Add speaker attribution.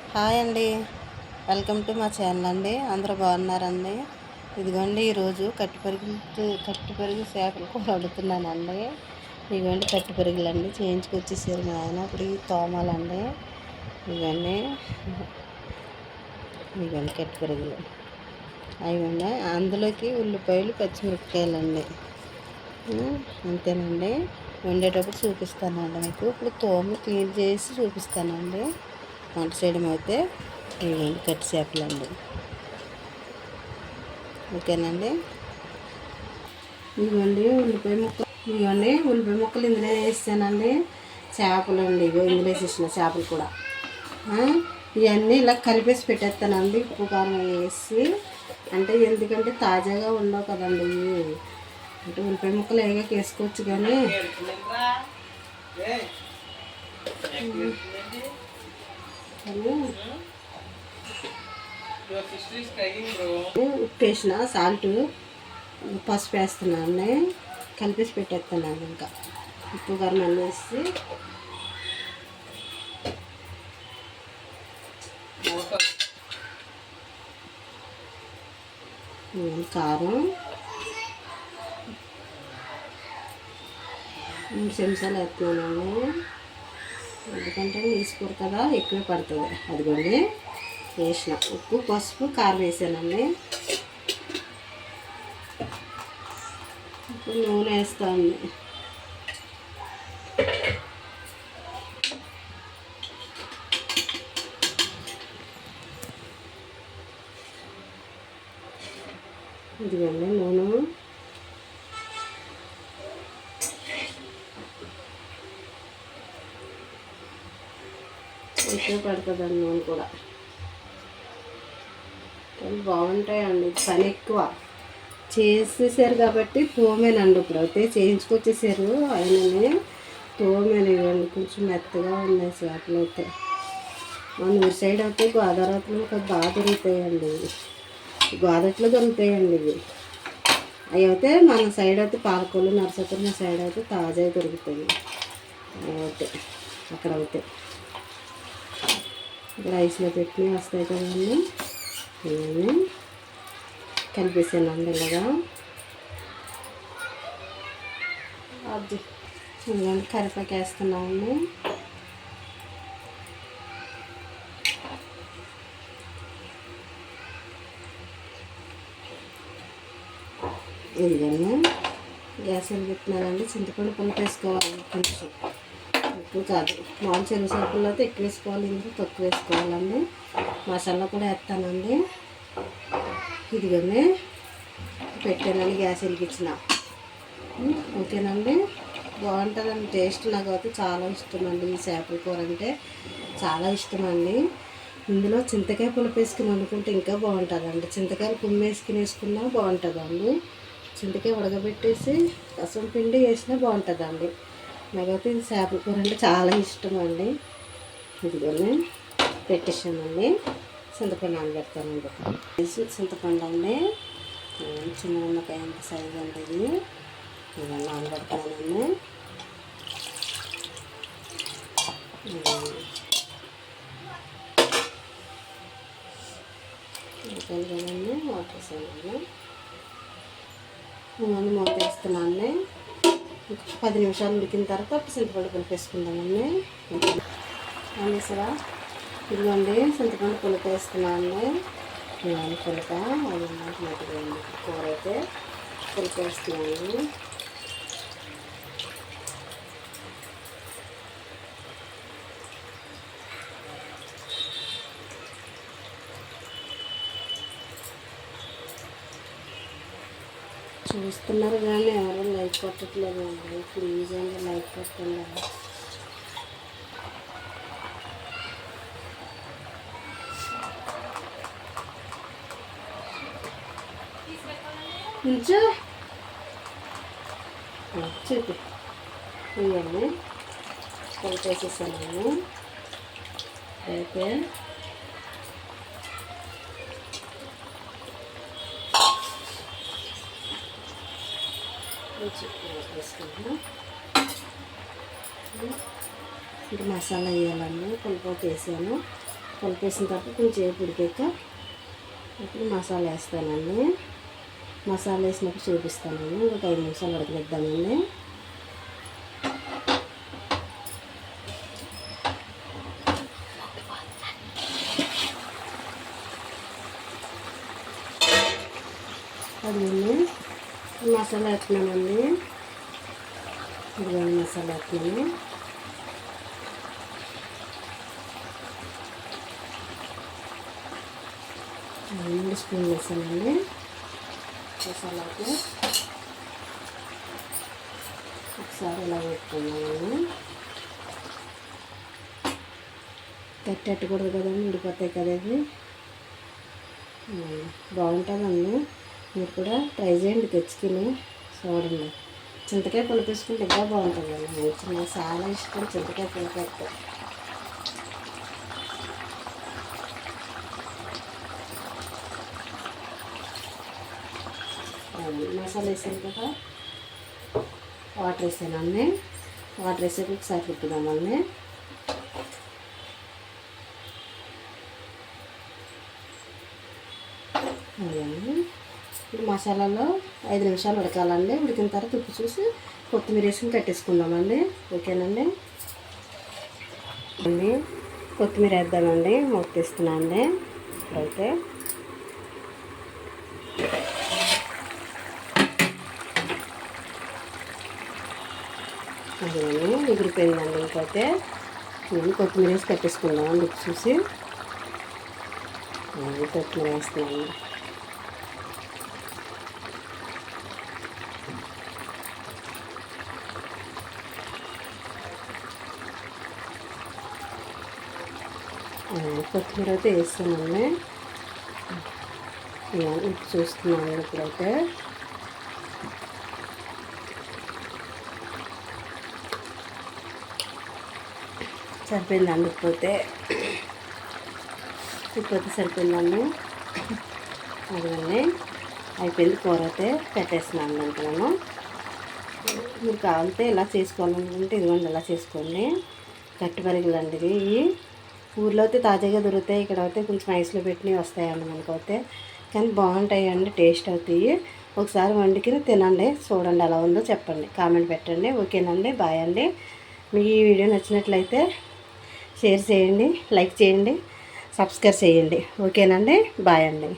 Speaker 1: Hi అండి. Welcome to మా channel అండి. అందరూ బాగున్నారండి? ఇదిగోండి ఈరోజు కట్టి కట్టుపరుగు చేపలు కూడా వండుతున్నానండి. ఇదిగోండి కట్టి పెరుగులు అండి చేయించుకొచ్చేసారు మా ఆయన. ఇప్పుడు ఈ తోమాలండి. ఇవన్నీ ఇవన్నీ కట్టుపరుగులు అవి ఉన్నాయి. అందులోకి ఉల్లిపాయలు పచ్చిమిరపకాయలు అండి అంతేనండి. వండేటప్పుడు చూపిస్తానండి మీకు. ఇప్పుడు తోమ క్లీన్ చేసి చూపిస్తానండి. వంట చేయడం అయితే ఇవ్వండి కట్టి చేపలండి ఓకేనండి? ఇవ్వండి ఉల్లిపాయ ముక్కలు ఇవ్వండి ఉల్లిపాయ ముక్కలు ఇందులో వేసానండి చేపలు అండి ఇగో ఇందులో వేసేసిన చేపలు కూడా. ఇవన్నీ ఇలా కలిపేసి పెట్టేస్తానండి. ఉప్పు కారం వేసి. అంటే ఎందుకంటే తాజాగా ఉండవు కదండి అంటే ఉల్లిపాయ ముక్కలు ఏగా వేసుకోవచ్చు కానీ. ఉప్పు వేసిన సాల్ట్ పసుపు వేస్తున్నాను కలిపేసి పెట్టేస్తున్నాను ఇంకా. ఉప్పు కారం అన్నీ వేసి. కారం. మూడు చెంచాలు వేస్తున్నాను. ఎందుకంటే తీసుకోరు కదా ఎక్కువ పడుతుంది. అదిగోండి వేసిన ఉప్పు పసుపు కారం వేసానండి. ఇప్పుడు నూనె వేస్తాను ఇదిగోండి నూనె. ఎక్కువ పడుతుందండి నూనె కూడా బాగుంటాయండి పని ఎక్కువ. చేసేసారు కాబట్టి తోమేనండి ఇప్పుడు. అయితే చేయించుకొచ్చేసారు. ఆయనని తోమేను ఇవ్వండి. కొంచెం మెత్తగా ఉన్నాయి చేపలు అయితే. మన ఊరి సైడ్ అయితే గోదావరిలో బాగా దొరుకుతాయండి. గోదావరిలో దొరుకుతాయండి ఇవి. అవి అయితే మన సైడ్ అయితే పాలకొల్లు నరసపురం సైడ్ అయితే తాజా దొరుకుతాయి. అయితే అక్కడ అయితే. రైస్లో పెట్టి వస్తాయి కదండి. ఇవన్నీ కలిపేసానండి ఇలాగా అది. ఇవన్నీ కరివేపాకు వేస్తున్నామండి ఇదిగోండి. గ్యాస్ వెలిగిస్తున్నానండి చింతపండు పులుపు వేసుకోవాలి కొంచెం. ఎక్కువ కాదు. మామూలు చెరువు సరుకుల్లో అయితే ఎక్కువ వేసుకోవాలి ఇందులో తక్కువ వేసుకోవాలండి. మసాలా కూడా వేస్తానండి. ఇదిగోనే పెట్టానండి గ్యాస్ వెలిగించిన. ఓకేనండి. బాగుంటుందండి. టేస్ట్ నాకు అయితే చాలా ఇష్టం అండి ఈ చేపల కూర అంటే చాలా ఇష్టం అండి ఇందులో చింతకాయ పులుపు వేసుకుని వండుకుంటే ఇంకా బాగుంటుందండి. చింతకాయలు కుమ్మ వేసుకుని వేసుకున్నా బాగుంటుందండి. చింతకాయ ఉడకబెట్టేసి రసం పిండి వేసినా బాగుంటుందండి. నాకైతే ఇది చేపల కూర అంటే చాలా ఇష్టం అండి ఇదిగోనే పెట్టేసానండి చింతపండు నానబెడతానండి. వేసి చింతపండు అండి. చిన్న నిమ్మకాయ ఎంత సైజు అండి ఇది. నానబెడతానండి. కదండి వాటర్ వేసానండి ఇవన్నీ మూత వేస్తున్నాను పది నిమిషాలు ఉడికిన తర్వాత చింతపండు పులుపు వేసుకుందామండి అనేసరా ఇదిగోండి చింతపండు పులుపు వేస్తున్నామండి ఇవన్నీ అది కూర అయితే పులుపు వేస్తున్నామండి చూస్తున్నారు కానీ ఎవరు లైక్ కొట్టట్లేదు అండి. ప్లీజ్ అండి లైక్ కొట్టండి. నుంచో చూపి ఇవన్నీ కలిపేసేసాను అయితే వేసుకుంటున్నాం ఇప్పుడు మసాలా వేయాలన్నా పులిపోటు వేసాను. కలిపేసిన తర్వాత కొంచెం ఉడికాక ఇప్పుడు మసాలా వేస్తానండి. మసాలా వేసినప్పుడు చూపిస్తానండి. ఒక ఐదు నిమిషాలు ఉడకనిద్దామండి మసాలా వేస్తున్నామండి బిర్యానీ మసాలా వేస్తున్నాను రెండు స్పూన్ వేసానండి. మసాలాకి. ఒకసారి ఇలా పెట్టుకున్నామండి తట్టెట్టకూడదు కదండి ఉండిపోతాయి కదా ఇవి బాగుంటుందండి మీరు కూడా ట్రై చేయండి తెచ్చుకుని చూడండి. చింతకాయ పులుపు వేసుకుంటే ఇంకా బాగుంటుందండి నాకు నాకు చాలా ఇష్టం చింతకాయ పులుపు అయితే. మసాలా వేసాను కదా. వాటర్ వేసానండి వాటర్ వేసాక ఒకసారి తిప్పుదామండి అదే ఇప్పుడు మసాలాలో ఐదు నిమిషాలు ఉడకాలండి. ఉడికిన తర్వాత ఉప్పు చూసి కొత్తిమీర వేసుకుని కట్టేసుకుందామండి. ఓకేనండి? అండి కొత్తిమీర వేద్దామండి. మొక్కిస్తున్నాను అండి ఇప్పుడైతే అదేనండి ఎగిరిపోయిందండి ఇంకైతే. నేను కొత్తిమీర వేసి కట్టేసుకుందామండి ఉప్పు చూసి. కొత్తిమీర వేస్తున్నాను. కొత్తిమీర అయితే వేస్తానండి ఇప్పుడు చూస్తున్నాను ఇప్పుడైతే. సరిపోయిందండి ఉప్పు అయితే? సరిపోయిందండి అదిగండి. అయిపోయింది కూర అయితే పెట్టేస్తున్నాను అంటున్నాను మీరు కావాలంటే ఇలా చేసుకోవాలనుకుంటే ఇదిగోండి ఇలా చేసుకోండి. గట్టి పరిగలండి ఇవి. ఊర్లో అయితే తాజాగా దొరుకుతాయి ఇక్కడ అయితే కొంచెం ఐస్లో పెట్టినవి వస్తాయండి మనకైతే. కానీ బాగుంటాయండి టేస్ట్ అవుతాయి. ఒకసారి వండుకుని తినండి చూడండి ఎలా ఉందో చెప్పండి. కామెంట్ పెట్టండి. ఓకేనండి బాయ్ అండి. మీకు ఈ వీడియో నచ్చినట్లయితే షేర్ చేయండి లైక్ చేయండి సబ్స్క్రైబ్ చేయండి. ఓకేనండి బాయ్ అండి.